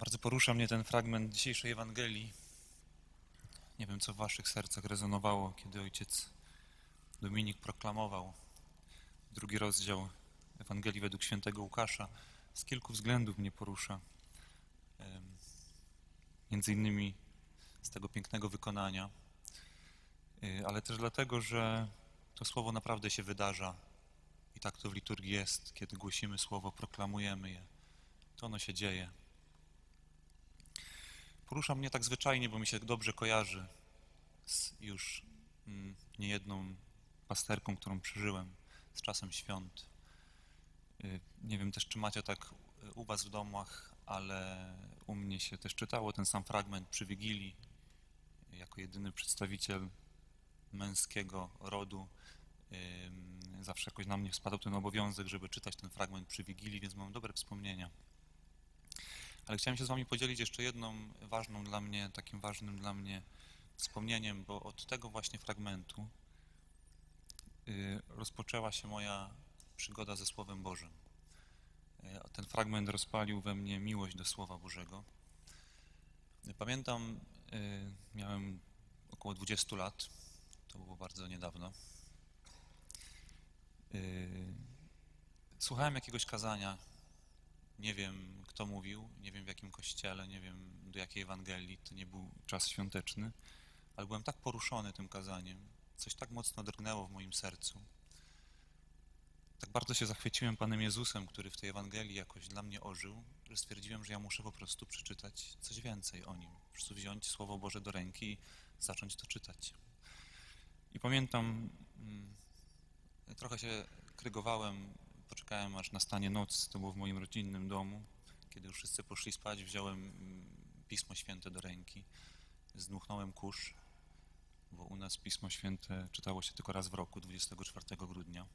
Bardzo porusza mnie ten fragment dzisiejszej Ewangelii. Nie wiem, co w waszych sercach rezonowało, kiedy ojciec Dominik proklamował drugi rozdział Ewangelii według świętego Łukasza. Z kilku względów mnie porusza. Między innymi z tego pięknego wykonania, y, ale też dlatego, że to słowo naprawdę się wydarza. I tak to w liturgii jest, kiedy głosimy słowo, proklamujemy je. To ono się dzieje. Porusza mnie tak zwyczajnie, bo mi się dobrze kojarzy z już mm, niejedną pasterką, którą przeżyłem z czasem świąt. Y, Nie wiem też, czy macie tak y, u was w domach, ale u mnie się też czytało ten sam fragment przy Wigilii. Jako jedyny przedstawiciel męskiego rodu zawsze jakoś na mnie spadał ten obowiązek, żeby czytać ten fragment przy Wigilii, więc mam dobre wspomnienia. Ale chciałem się z Wami podzielić jeszcze jedną ważną dla mnie, takim ważnym dla mnie wspomnieniem, bo od tego właśnie fragmentu y, rozpoczęła się moja przygoda ze Słowem Bożym. Y, Ten fragment rozpalił we mnie miłość do Słowa Bożego. Y, Pamiętam, miałem około 20 lat, to było bardzo niedawno. Słuchałem jakiegoś kazania, nie wiem kto mówił, nie wiem w jakim kościele, nie wiem do jakiej Ewangelii, to nie był czas świąteczny, ale byłem tak poruszony tym kazaniem, coś tak mocno drgnęło w moim sercu. Tak bardzo się zachwyciłem Panem Jezusem, który w tej Ewangelii jakoś dla mnie ożył, że stwierdziłem, że ja muszę po prostu przeczytać coś więcej o Nim. Po prostu wziąć Słowo Boże do ręki i zacząć to czytać. I pamiętam, mm, trochę się krygowałem, poczekałem aż nastanie noc, to było w moim rodzinnym domu. Kiedy już wszyscy poszli spać, wziąłem mm, Pismo Święte do ręki, zdmuchnąłem kurz, bo u nas Pismo Święte czytało się tylko raz w roku, 24 grudnia,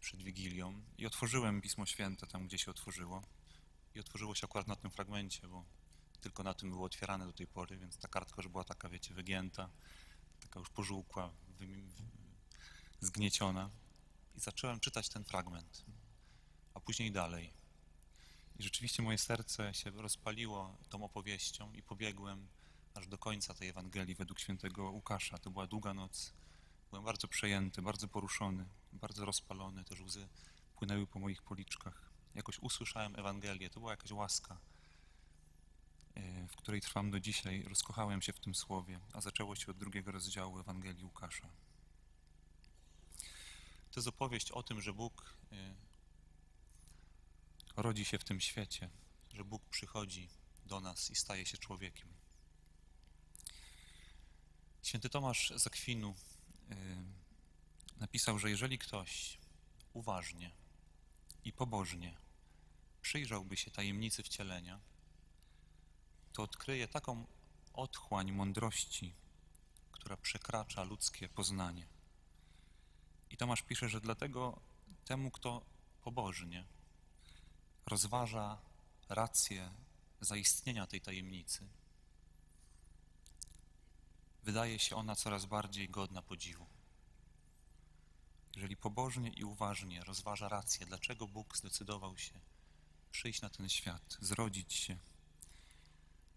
przed Wigilią. I otworzyłem Pismo Święte tam, gdzie się otworzyło. I otworzyło się akurat na tym fragmencie, bo tylko na tym było otwierane do tej pory, więc ta kartka już była taka, wiecie, wygięta, taka już pożółkła, zgnieciona. I zacząłem czytać ten fragment, a później dalej. I rzeczywiście moje serce się rozpaliło tą opowieścią i pobiegłem aż do końca tej Ewangelii według świętego Łukasza. To była długa noc. Byłem bardzo przejęty, bardzo poruszony, bardzo rozpalony. Te łzy płynęły po moich policzkach. Jakoś usłyszałem Ewangelię. To była jakaś łaska, e, w której trwam do dzisiaj. Rozkochałem się w tym słowie, a zaczęło się od drugiego rozdziału Ewangelii Łukasza. To jest opowieść o tym, że Bóg e, rodzi się w tym świecie, że Bóg przychodzi do nas i staje się człowiekiem. Święty Tomasz z Akwinu y, napisał, że jeżeli ktoś uważnie i pobożnie przyjrzałby się tajemnicy wcielenia, to odkryje taką otchłań mądrości, która przekracza ludzkie poznanie. I Tomasz pisze, że dlatego temu, kto pobożnie rozważa rację zaistnienia tej tajemnicy, wydaje się ona coraz bardziej godna podziwu. Jeżeli pobożnie i uważnie rozważa rację, dlaczego Bóg zdecydował się przyjść na ten świat, zrodzić się,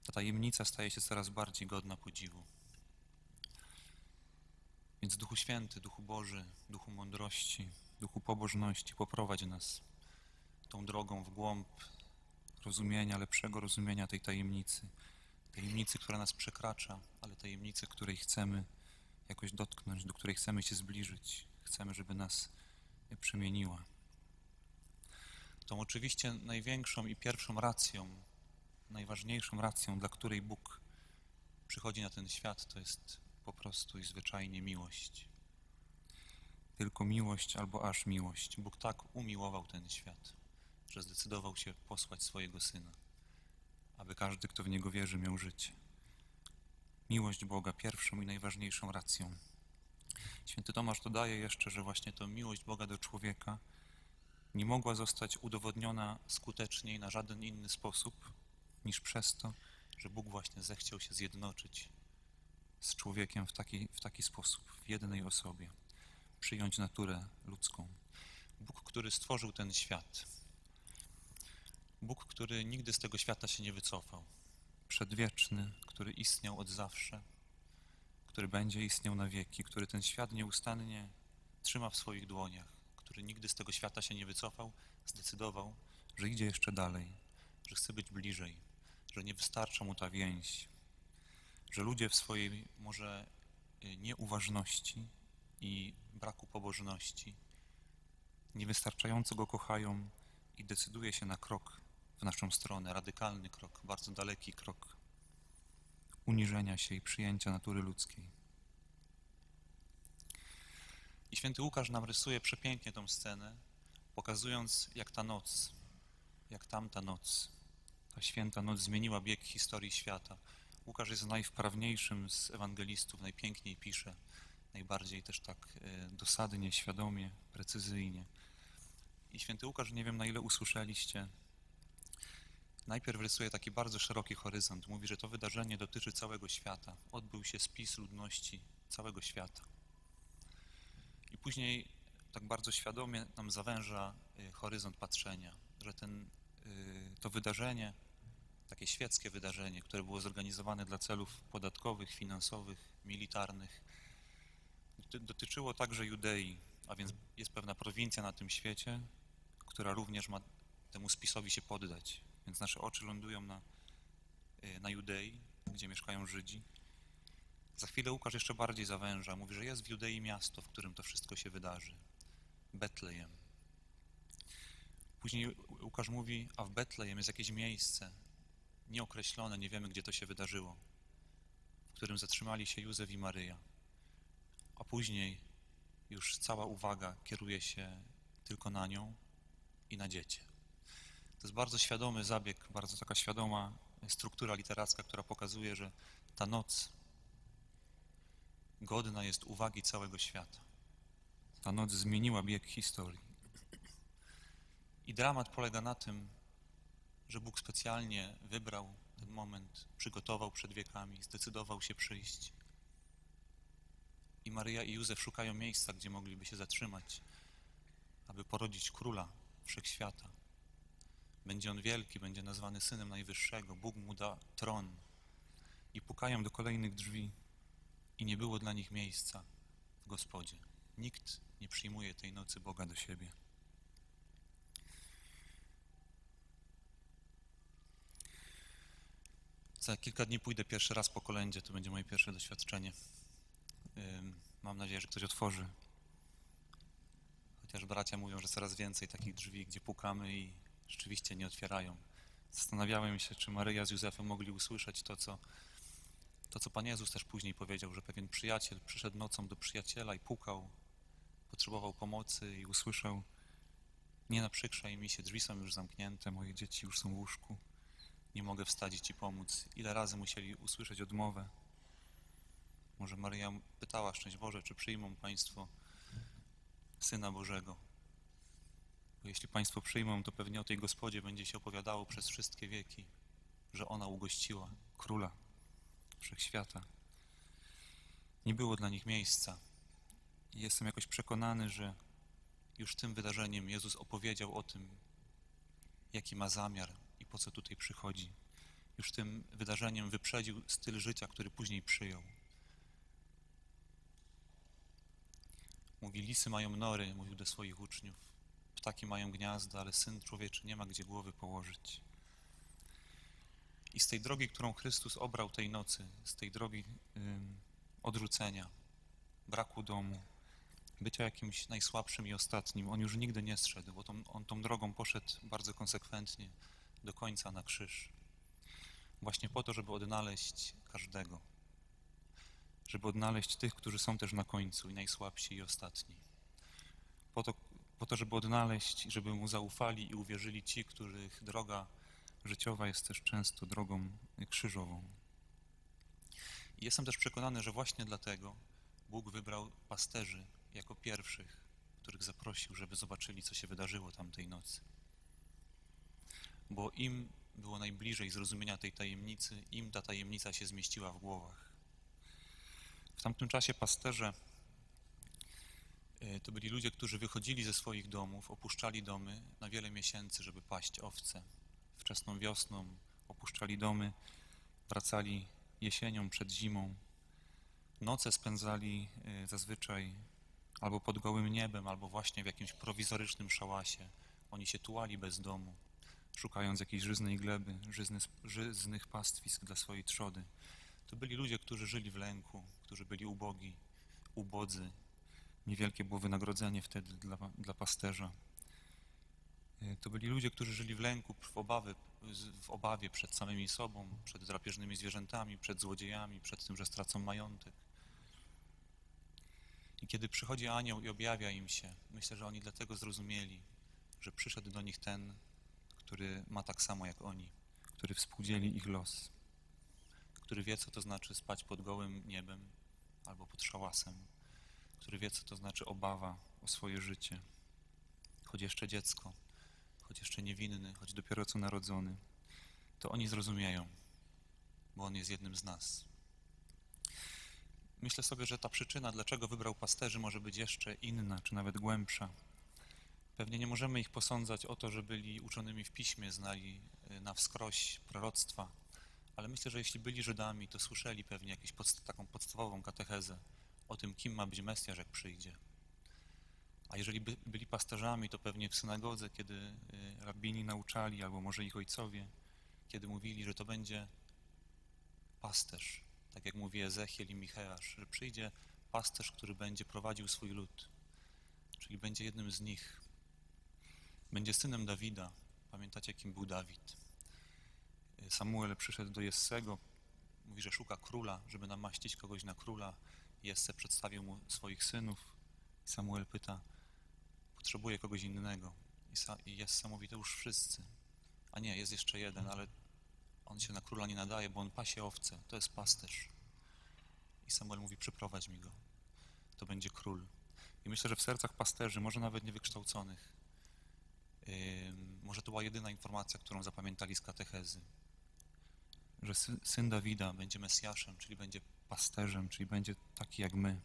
ta tajemnica staje się coraz bardziej godna podziwu. Więc Duchu Święty, Duchu Boży, Duchu mądrości, Duchu pobożności poprowadź nas tą drogą w głąb rozumienia, lepszego rozumienia tej tajemnicy. Tajemnicy, która nas przekracza, ale tajemnicy, której chcemy jakoś dotknąć, do której chcemy się zbliżyć. Chcemy, żeby nas przemieniła. Tą oczywiście największą i pierwszą racją, najważniejszą racją, dla której Bóg przychodzi na ten świat, to jest po prostu i zwyczajnie miłość. Tylko miłość albo aż miłość. Bóg tak umiłował ten świat, że zdecydował się posłać swojego Syna, aby każdy, kto w Niego wierzy, miał życie. Miłość Boga pierwszą i najważniejszą racją. Święty Tomasz dodaje jeszcze, że właśnie to miłość Boga do człowieka nie mogła zostać udowodniona skuteczniej na żaden inny sposób niż przez to, że Bóg właśnie zechciał się zjednoczyć z człowiekiem w taki, w taki sposób, w jednej osobie, przyjąć naturę ludzką. Bóg, który stworzył ten świat, Bóg, który nigdy z tego świata się nie wycofał. Przedwieczny, który istniał od zawsze, który będzie istniał na wieki, który ten świat nieustannie trzyma w swoich dłoniach, który nigdy z tego świata się nie wycofał, zdecydował, że idzie jeszcze dalej, że chce być bliżej, że nie wystarcza mu ta więź, że ludzie w swojej może y, nieuważności i braku pobożności niewystarczająco go kochają i decyduje się na krok w naszą stronę, radykalny krok, bardzo daleki krok uniżenia się i przyjęcia natury ludzkiej. I święty Łukasz nam rysuje przepięknie tą scenę, pokazując jak ta noc, jak tamta noc, ta święta noc zmieniła bieg historii świata. Łukasz jest najwprawniejszym z ewangelistów, najpiękniej pisze, najbardziej też tak e, dosadnie, świadomie, precyzyjnie. I święty Łukasz, nie wiem na ile usłyszeliście, najpierw rysuje taki bardzo szeroki horyzont. Mówi, że to wydarzenie dotyczy całego świata. Odbył się spis ludności całego świata. I później tak bardzo świadomie nam zawęża y, horyzont patrzenia, że ten, y, to wydarzenie, takie świeckie wydarzenie, które było zorganizowane dla celów podatkowych, finansowych, militarnych, doty- dotyczyło także Judei, a więc jest pewna prowincja na tym świecie, która również ma temu spisowi się poddać. Więc nasze oczy lądują na, y, na Judei, gdzie mieszkają Żydzi. Za chwilę Łukasz jeszcze bardziej zawęża. Mówi, że jest w Judei miasto, w którym to wszystko się wydarzy. Betlejem. Później Łukasz mówi, a w Betlejem jest jakieś miejsce nieokreślone, nie wiemy gdzie to się wydarzyło, w którym zatrzymali się Józef i Maryja. A później już cała uwaga kieruje się tylko na nią i na dziecię. To jest bardzo świadomy zabieg, bardzo taka świadoma struktura literacka, która pokazuje, że ta noc godna jest uwagi całego świata. Ta noc zmieniła bieg historii. I dramat polega na tym, że Bóg specjalnie wybrał ten moment, przygotował przed wiekami, zdecydował się przyjść. I Maryja i Józef szukają miejsca, gdzie mogliby się zatrzymać, aby porodzić króla wszechświata. Będzie on wielki, będzie nazwany synem Najwyższego. Bóg mu da tron. I pukają do kolejnych drzwi, i nie było dla nich miejsca w gospodzie. Nikt nie przyjmuje tej nocy Boga do siebie. Za kilka dni pójdę pierwszy raz po kolędzie, to będzie moje pierwsze doświadczenie. Mam nadzieję, że ktoś otworzy. Chociaż bracia mówią, że coraz więcej takich drzwi, gdzie pukamy i rzeczywiście nie otwierają. Zastanawiałem się, czy Maryja z Józefem mogli usłyszeć to, co to, co Pan Jezus też później powiedział, że pewien przyjaciel przyszedł nocą do przyjaciela i pukał, potrzebował pomocy i usłyszał nie naprzykrzaj mi się, drzwi są już zamknięte, moje dzieci już są w łóżku, nie mogę wstać i Ci pomóc. Ile razy musieli usłyszeć odmowę. Może Maryja pytała, szczęść Boże, czy przyjmą Państwo Syna Bożego. Bo jeśli Państwo przyjmą, to pewnie o tej gospodzie będzie się opowiadało przez wszystkie wieki, że ona ugościła króla wszechświata. Nie było dla nich miejsca. Jestem jakoś przekonany, że już tym wydarzeniem Jezus opowiedział o tym, jaki ma zamiar po co tutaj przychodzi. Już tym wydarzeniem wyprzedził styl życia, który później przyjął. Mówi, lisy mają nory, mówił do swoich uczniów. Ptaki mają gniazda, ale Syn Człowieczy nie ma gdzie głowy położyć. I z tej drogi, którą Chrystus obrał tej nocy, z tej drogi odrzucenia, braku domu, bycia jakimś najsłabszym i ostatnim, on już nigdy nie zszedł, bo tą, on tą drogą poszedł bardzo konsekwentnie do końca na krzyż. Właśnie po to, żeby odnaleźć każdego, żeby odnaleźć tych, którzy są też na końcu i najsłabsi i ostatni. Po to, po to żeby odnaleźć, żeby mu zaufali i uwierzyli ci, których droga życiowa jest też często drogą krzyżową. I jestem też przekonany, że właśnie dlatego Bóg wybrał pasterzy jako pierwszych, których zaprosił, żeby zobaczyli, co się wydarzyło tamtej nocy. Bo im było najbliżej zrozumienia tej tajemnicy, im ta tajemnica się zmieściła w głowach. W tamtym czasie pasterze e, to byli ludzie, którzy wychodzili ze swoich domów, opuszczali domy na wiele miesięcy, żeby paść owce wczesną wiosną, opuszczali domy, wracali jesienią przed zimą. Noce spędzali y, zazwyczaj albo pod gołym niebem, albo właśnie w jakimś prowizorycznym szałasie. Oni się tułali bez domu, szukając jakiejś żyznej gleby, żyzny, żyznych pastwisk dla swojej trzody. To byli ludzie, którzy żyli w lęku, którzy byli ubogi, ubodzy. Niewielkie było wynagrodzenie wtedy dla, dla pasterza. Y, To byli ludzie, którzy żyli w lęku, w, obawy, w obawie przed samymi sobą, przed drapieżnymi zwierzętami, przed złodziejami, przed tym, że stracą majątek. I kiedy przychodzi anioł i objawia im się, myślę, że oni dlatego zrozumieli, że przyszedł do nich ten, który ma tak samo jak oni, który współdzieli ich los, który wie, co to znaczy spać pod gołym niebem albo pod szałasem, który wie, co to znaczy obawa o swoje życie, choć jeszcze dziecko, choć jeszcze niewinny, choć dopiero co narodzony, to oni zrozumieją, bo on jest jednym z nas. Myślę sobie, że ta przyczyna, dlaczego wybrał pasterzy, może być jeszcze inna, czy nawet głębsza. Pewnie nie możemy ich posądzać o to, że byli uczonymi w piśmie, znali y, na wskroś proroctwa, ale myślę, że jeśli byli Żydami, to słyszeli pewnie jakąś podst- taką podstawową katechezę o tym, kim ma być Mesjasz, jak przyjdzie. A jeżeli by, byli pasterzami, to pewnie w synagodze, kiedy y, rabini nauczali, albo może ich ojcowie, kiedy mówili, że to będzie pasterz, tak jak mówi Ezechiel i Micheasz, że przyjdzie pasterz, który będzie prowadził swój lud, czyli będzie jednym z nich. Będzie synem Dawida. Pamiętacie, kim był Dawid? Y, Samuel przyszedł do Jessego, mówi, że szuka króla, żeby namaścić kogoś na króla. Jesse przedstawił mu swoich synów. Samuel pyta, potrzebuje kogoś innego. I, Jesse mówi, to już wszyscy. A nie, jest jeszcze jeden, ale on się na króla nie nadaje, bo on pasie owce, to jest pasterz. I Samuel mówi, przyprowadź mi go, to będzie król. I myślę, że w sercach pasterzy, może nawet niewykształconych, może to była jedyna informacja, którą zapamiętali z katechezy, że sy, syn Dawida będzie Mesjaszem, czyli będzie pasterzem, czyli będzie taki jak my.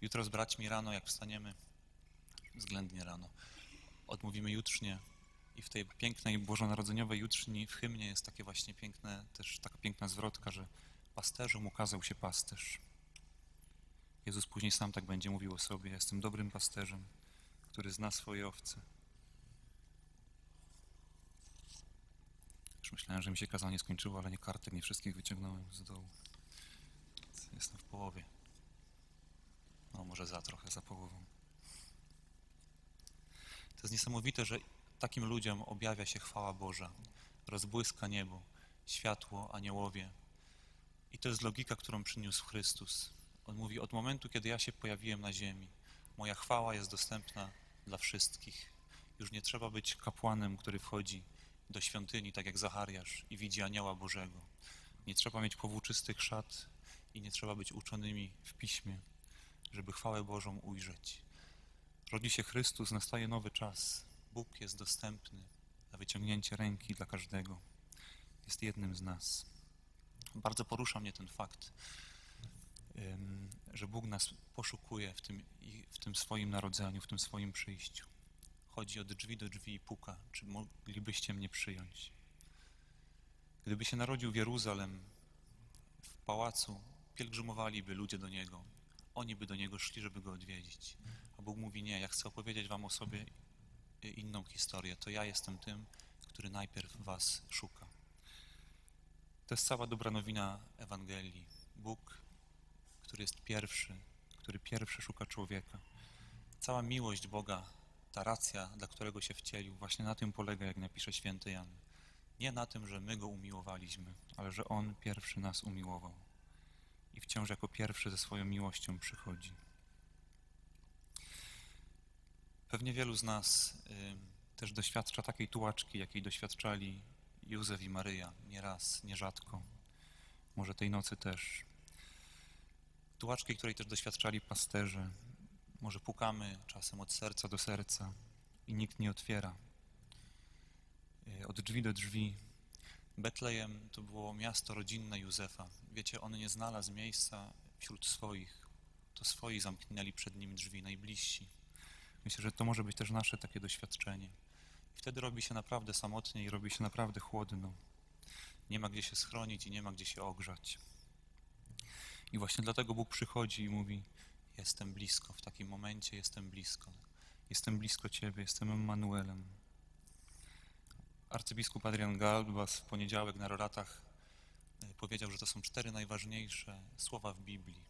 Jutro z braćmi rano, jak wstaniemy, względnie rano, odmówimy jutrznie i w tej pięknej bożonarodzeniowej jutrzni w hymnie jest takie właśnie piękne, też taka piękna zwrotka, że pasterzom ukazał się pasterz. Jezus później sam tak będzie mówił o sobie, jestem dobrym pasterzem, który zna swoje owce. Już myślałem, że mi się kazanie skończyło, ale nie kartek, nie wszystkich wyciągnąłem z dołu. Jestem w połowie. No może za trochę, za połową. To jest niesamowite, że takim ludziom objawia się chwała Boża, rozbłyska niebo, światło, aniołowie. I to jest logika, którą przyniósł Chrystus. On mówi, od momentu, kiedy ja się pojawiłem na ziemi, moja chwała jest dostępna dla wszystkich. Już nie trzeba być kapłanem, który wchodzi do świątyni, tak jak Zachariasz, i widzi anioła Bożego. Nie trzeba mieć powłóczystych szat i nie trzeba być uczonymi w piśmie, żeby chwałę Bożą ujrzeć. Rodzi się Chrystus, nastaje nowy czas. Bóg jest dostępny na wyciągnięcie ręki dla każdego. Jest jednym z nas. Bardzo porusza mnie ten fakt, że Bóg nas poszukuje w tym, w tym swoim narodzeniu, w tym swoim przyjściu. Chodzi od drzwi do drzwi i puka, czy moglibyście mnie przyjąć. Gdyby się narodził w Jeruzalem, w pałacu, pielgrzymowaliby ludzie do Niego. Oni by do Niego szli, żeby Go odwiedzić. A Bóg mówi, nie, ja chcę opowiedzieć wam o sobie inną historię. To ja jestem tym, który najpierw was szuka. To jest cała dobra nowina Ewangelii. Bóg, który jest pierwszy, który pierwszy szuka człowieka. Cała miłość Boga, ta racja, dla którego się wcielił, właśnie na tym polega, jak napisze święty Jan. Nie na tym, że my Go umiłowaliśmy, ale że On pierwszy nas umiłował. I wciąż jako pierwszy ze swoją miłością przychodzi. Pewnie wielu z nas y, też doświadcza takiej tułaczki, jakiej doświadczali Józef i Maryja, nie raz, nierzadko. Może tej nocy też. Tułaczki, której też doświadczali pasterze. Może pukamy czasem od serca do serca i nikt nie otwiera. Y, Od drzwi do drzwi. Betlejem to było miasto rodzinne Józefa. Wiecie, on nie znalazł miejsca wśród swoich. To swoi zamknęli przed nim drzwi, najbliżsi. Myślę, że to może być też nasze takie doświadczenie. Wtedy robi się naprawdę samotnie i robi się naprawdę chłodno. Nie ma gdzie się schronić i nie ma gdzie się ogrzać. I właśnie dlatego Bóg przychodzi i mówi: Jestem blisko, w takim momencie jestem blisko. Jestem blisko Ciebie, jestem Emmanuelem. Arcybiskup Adrian Galbas w poniedziałek na roratach e, powiedział, że to są cztery najważniejsze słowa w Biblii.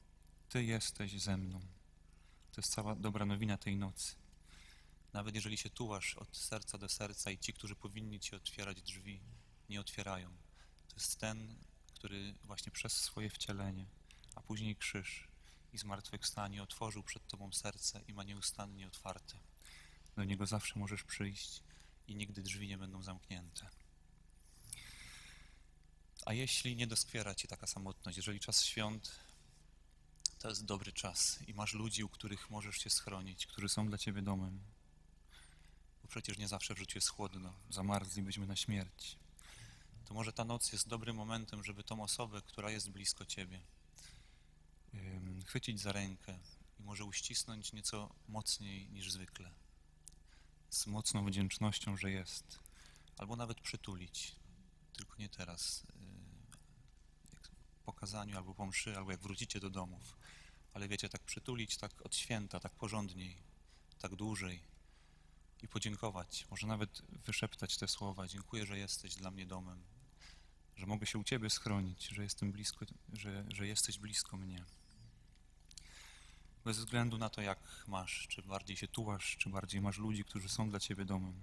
Ty jesteś ze mną. To jest cała dobra nowina tej nocy. Nawet jeżeli się tułasz od serca do serca i ci, którzy powinni ci otwierać drzwi, nie otwierają. To jest ten, który właśnie przez swoje wcielenie, a później krzyż i zmartwychwstanie otworzył przed tobą serce i ma nieustannie otwarte. Do niego zawsze możesz przyjść i nigdy drzwi nie będą zamknięte. A jeśli nie doskwiera ci taka samotność, jeżeli czas świąt to jest dobry czas i masz ludzi, u których możesz się schronić, którzy są dla ciebie domem, bo przecież nie zawsze w życiu jest chłodno, zamarzlibyśmy na śmierć, to może ta noc jest dobrym momentem, żeby tą osobę, która jest blisko ciebie, chwycić za rękę i może uścisnąć nieco mocniej niż zwykle, z mocną wdzięcznością, że jest, albo nawet przytulić, tylko nie teraz, jak po kazaniu, albo po mszy, albo jak wrócicie do domów, ale wiecie, tak przytulić, tak od święta, tak porządniej, tak dłużej. I podziękować, może nawet wyszeptać te słowa, dziękuję, że jesteś dla mnie domem, że mogę się u Ciebie schronić, że jestem blisko, że, że jesteś blisko mnie. Bez względu na to, jak masz, czy bardziej się tułasz, czy bardziej masz ludzi, którzy są dla Ciebie domem.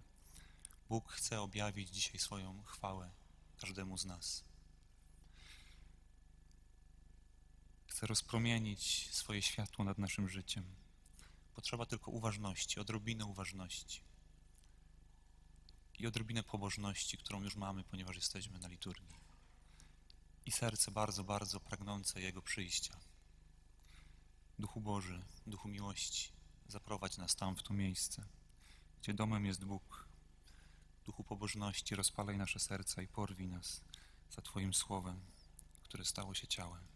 Bóg chce objawić dzisiaj swoją chwałę każdemu z nas. Chce rozpromienić swoje światło nad naszym życiem. Potrzeba tylko uważności, odrobinę uważności i odrobinę pobożności, którą już mamy, ponieważ jesteśmy na liturgii. I serce bardzo, bardzo pragnące Jego przyjścia. Duchu Boży, Duchu miłości, zaprowadź nas tam, w to miejsce, gdzie domem jest Bóg. Duchu pobożności, rozpalaj nasze serca i porwij nas za Twoim słowem, które stało się ciałem.